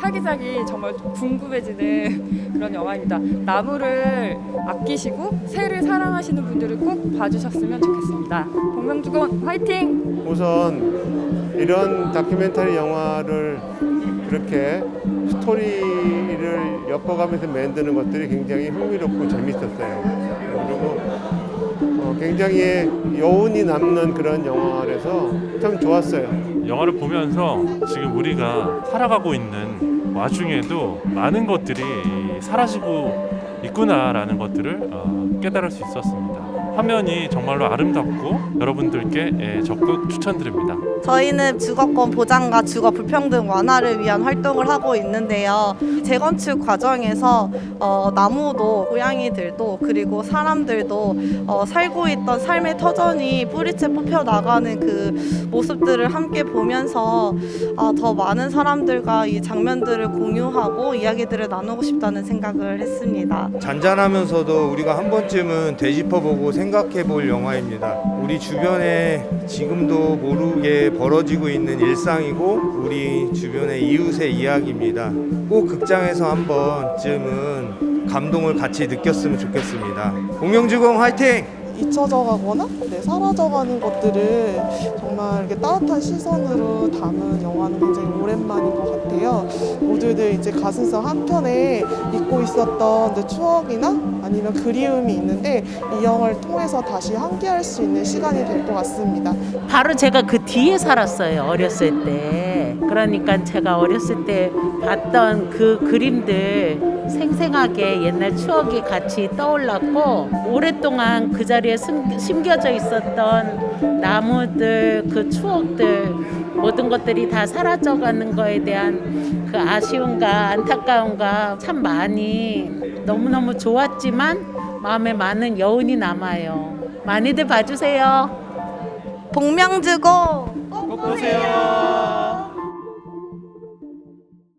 차기작이 정말 궁금해지는 그런 영화입니다. 나무를 아끼시고 새를 사랑하시는 분들은 꼭 봐주셨으면 좋겠습니다. 공명주건 화이팅! 우선 이런 다큐멘터리 영화를 그렇게 스토리를 엮어가면서 만드는 것들이 굉장히 흥미롭고 재밌었어요. 그리고 어, 굉장히 여운이 남는 그런 영화라서 참 좋았어요. 영화를 보면서 지금 우리가 살아가고 있는 와중에도 많은 것들이 사라지고 있구나라는 것들을 어, 깨달을 수 있었습니다. 화면이 정말로 아름답고 여러분들께 예, 적극 추천드립니다. 저희는 주거권 보장과 주거 불평등 완화를 위한 활동을 하고 있는데요. 재건축 과정에서 어, 나무도 고양이들도 그리고 사람들도 어, 살고 있던 삶의 터전이 뿌리채 뽑혀 나가는 그 모습들을 함께 보면서 어, 더 많은 사람들과 이 장면들을 공유하고 이야기들을 나누고 싶다는 생각을 했습니다. 잔잔하면서도 우리가 한 번쯤은 되짚어보고 생각해 볼 영화입니다. 우리 주변에 지금도 모르게 벌어지고 있는 일상이고 우리 주변의 이웃의 이야기입니다. 꼭 극장에서 한 번쯤은 감동을 같이 느꼈으면 좋겠습니다. 공영주공 화이팅! 잊혀져 가거나 네, 사라져 가는 것들을 정말 이렇게 따뜻한 시선으로 담은 영화는 굉장히 오랜만인 것 같아요. 모두들 이제 가슴속 한켠에 잊고 있었던 이제 추억이나 아니면 그리움이 있는데 이 영화를 통해서 다시 함께할 수 있는 시간이 될 것 같습니다. 바로 제가 그 뒤에 살았어요 어렸을 때 그러니까 제가 어렸을 때 봤던 그 그림들 생생하게 옛날 추억이 같이 떠올랐고 오랫동안 그 자리에 숨, 심겨져 있었던 나무들 그 추억들 모든 것들이 다 사라져가는 거에 대한 그 아쉬움과 안타까움과 참 많이 너무너무 좋았지만 마음에 많은 여운이 남아요 많이들 봐주세요. 복명주고 꼭 보세요.